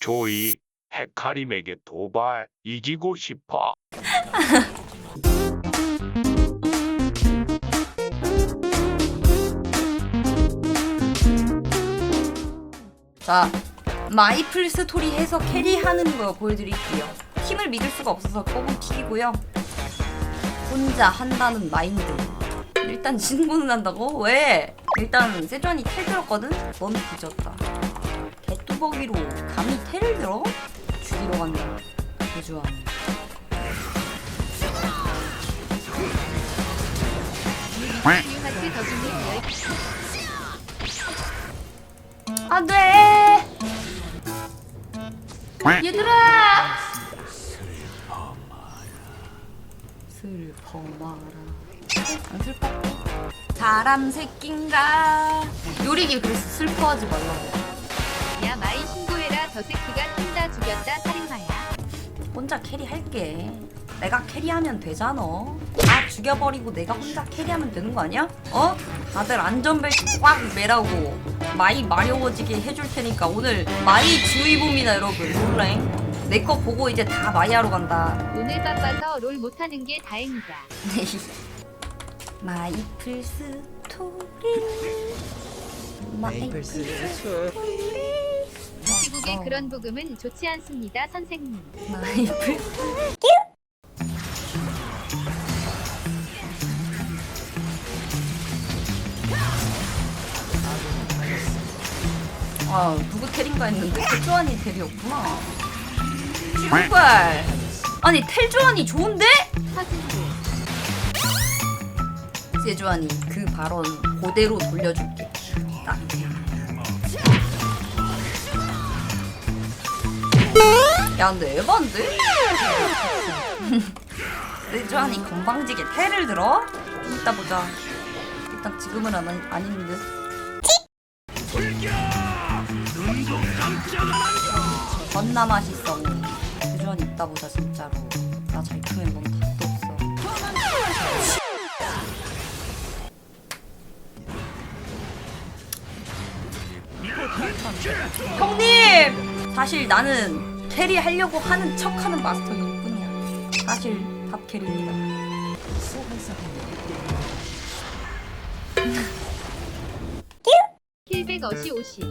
조이, 헤카림에게 도발, 이기고 싶어. 자, 마이플 스토리 해서 캐리하는 거 보여드릴게요. 팀을 믿을 수가 없어서 뽑은 픽이고요. 혼자 한다는 마인드. 일단 진고는 한다고? 왜? 일단 세주안이 텔 들었거든? 넌 뒤졌다. 개뚜벅이로 감히 텔을 들어? 죽이러 간다. 열안 돼! 얘들아! 슬퍼마라. 안 슬퍼? 사람 새낀가? 요리길 그래서 슬퍼하지 말라고. 죽였다 살인마야 혼자 캐리할게. 내가 캐리하면 되잖아. 다 죽여버리고 내가 혼자 캐리하면 되는 거 아니야? 어? 다들 안전벨트 꽉 매라고 마이 마려워지게 해줄 테니까 오늘 마이 주의봅니다 여러분. 몰라잉? 내거 보고 이제 다 마이하러 간다. 오늘 바빠서 롤 못하는 게 다행이다 마이플 스토리 마이플 스토리 시국의 어. 그런 복음은 좋지 않습니다 선생님 마이플 아 누구 테린가 했는데 텔조안이 텔이었구나 출발 아니 텔조안이 좋은데? 세주안이 그 발언 그대로 돌려줄게 딱. 야 근데 에반데? 세주안이 건방지게 테를 들어? 좀 이따 보자 일단 지금은 안, 아닌 듯 겁나 맛있어 세주안이 이따 보자 진짜로 나 잘 크면 넌 답도 없어 형님! 사실 나는 캐리 하려고 하는 척 하는 마스터일 뿐이야. 사실 탑 캐리입니다. 킬백 어시 오시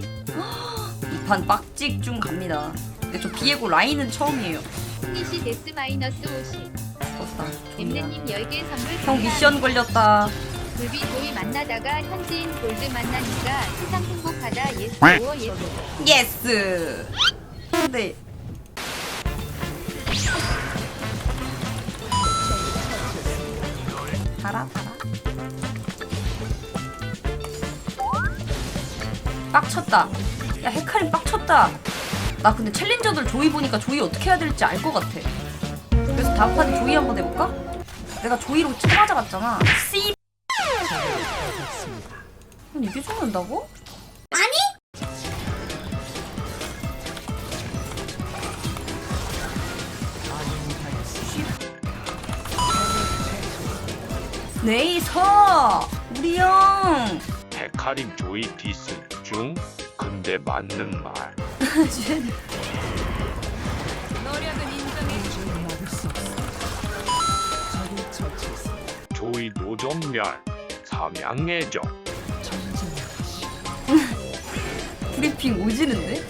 이판 빡찍 중 갑니다. 근데 저 비에고 라인은 처음이에요. 스니시 데스 마이너스 오시 졌다. 엠네님 10개 선물 형 미션 걸렸다. 불비 조이 만나다가 현지인 골드 만나니까 세상 행복하다 예스 오어 예스 예스! 근데 달아 달아 빡쳤다. 야 헤카림 빡쳤다. 나 근데 챌린저들 조이 보니까 조이 어떻게 해야 될지 알 것 같아. 그래서 다음 판에 조이 한번 해볼까? 내가 조이로 찾아갔잖아. 씨. 아니 이게 죽는다고? 네이서 우리 형 헤카림 조이 디스 중. 근데 맞는 말. 노력은 인정해 조이 노정멸. 삼양해적. 브리핑 오지는데?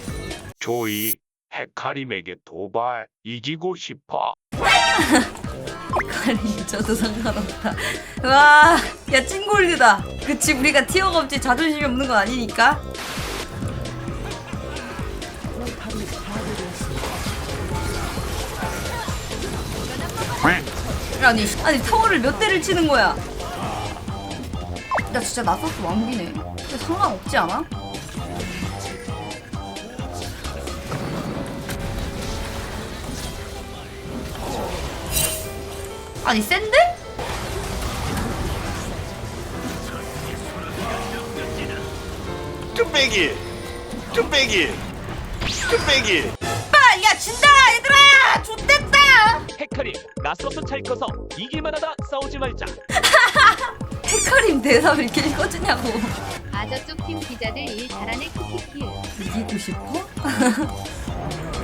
조이, 헤카림에게 도발, 이기고 싶어. 아니 저도 상관없다. 와, 야 찐골드다. 그치 우리가 티어가 없지 자존심이 없는 건 아니니까? 아니 아니 타워를 몇 대를 치는 거야? 야 진짜 나서스 근데 상관없지 않아? 아니 센데? 뚝배기. 뚝배기. 뚝배기. 아, 야 진다 얘들아! 좋댔다! 헤카림 낯서서 잘 커서 이길만하다 싸우지 말자. 헤카림 대사 왜 이렇게 읽어주냐고. 아 저쪽 팀 기자들 일 잘하네 키키키. 이기고 싶어?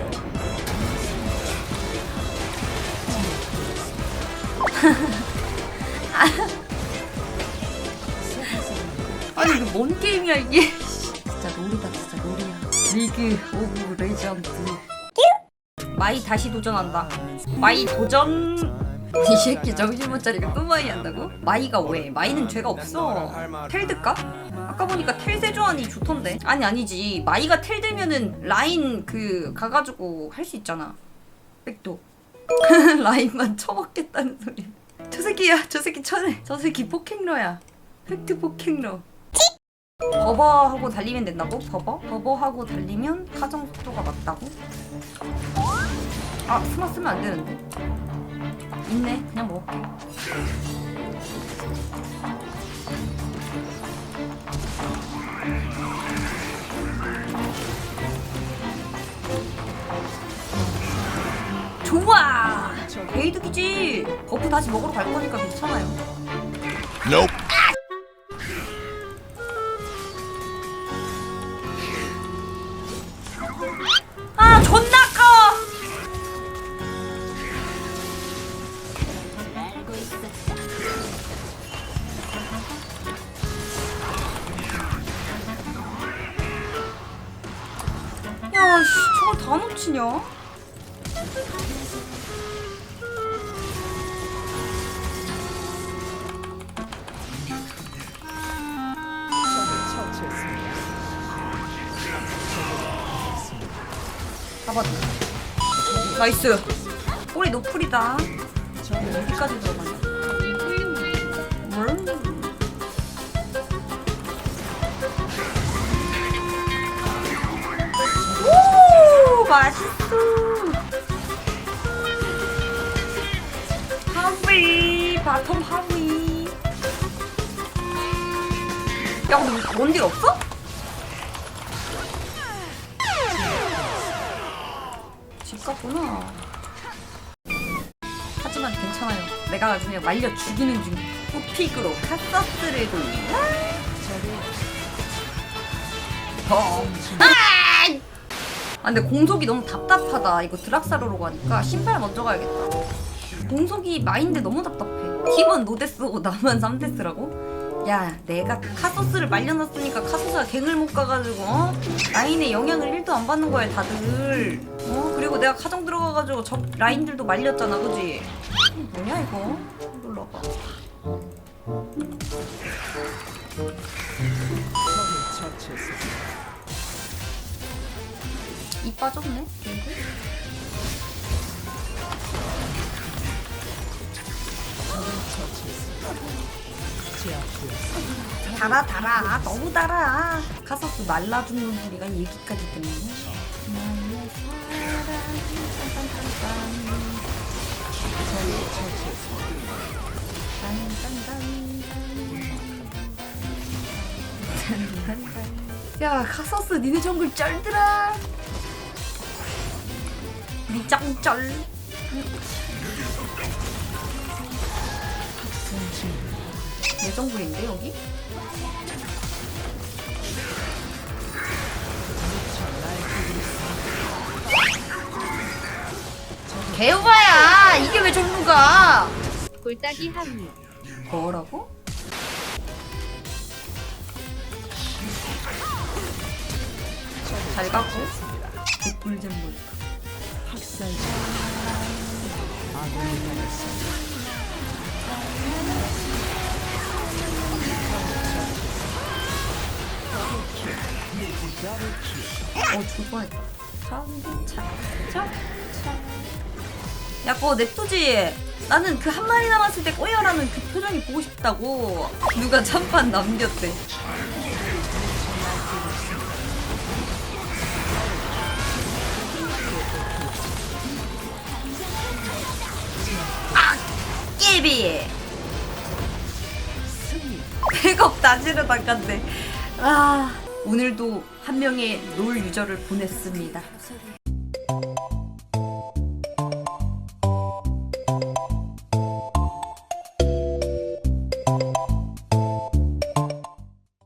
아니 이거 뭔 게임이야 이게? 진짜 롤이다 진짜 롤이야. 리그 오브 레전드. 마이 다시 도전한다. 마이 도전? 이 새끼 정신 못 차리고 또 마이 한다고? 마이가 왜? 마이는 죄가 없어. 텔드까? 아까 보니까 텔세조안이 좋던데. 아니 아니지. 마이가 텔 들면은 라인 그 가가지고 할 수 있잖아. 백도 라인만 쳐먹겠다는 소리 저 새끼야 저 새끼 쳐내. 저 새끼 폭행러야. 팩트 폭행러. 버버 하고 달리면 된다고? 버버? 버버 하고 달리면 가정 속도가 맞다고? 아 스마 쓰면 안 되는데. 있네. 그냥 먹을게 개이득이지 버프 다시 먹으러 갈 거니까 괜찮아요. Nope. 아 존나 커! 야씨 저걸 다 놓치냐 잡았다 나이스. 꼬리 노플이다. 어디까지 들어가냐 뭘? 오 맛있어. 하위 바텀 하위. 야 근데 원딜 없어? 집 갔구나. 하지만 괜찮아요. 내가 그냥 말려 죽이는 중. 후픽으로 카서스를 돌리나? 어. 아! 아 근데 공속이 너무 답답하다. 이거 드락사로로 가니까 신발 먼저 가야겠다. 공속이 마인드 너무 답답해. 팀은 노데스고 나만 3데스라고? 야 내가 카소스를 말려놨으니까 카소스가 갱을 못 가가지고 어? 라인에 영향을 1도 안 받는 거야 다들 어 그리고 내가 카정 들어가가지고 적 라인들도 말렸잖아 그지? 뭐냐 이거? 눌러봐. 이 빠졌네? 달아 달아. 너무 달아. 카서스 말라 죽는 소리가 여기까지 들리네 야 카서스 니네 정글 쩔더라. 니 짱쩔. 내 정글인데 여기? 개오바야. 이게 왜 정루가? 골따기 하위. 뭐라고? 잘 가고. 개꿀잼 뭘까 어 죽을 뻔했다 차차차차 야 그거 냅두지. 나는 그 한 마리 남았을 때 꼬여라는 그 표정이 보고 싶다고 누가 잠깐 남겼대. 아 깨비. 백업 다지를 닦았네 아 오늘도 한 명의 롤 유저를 보냈습니다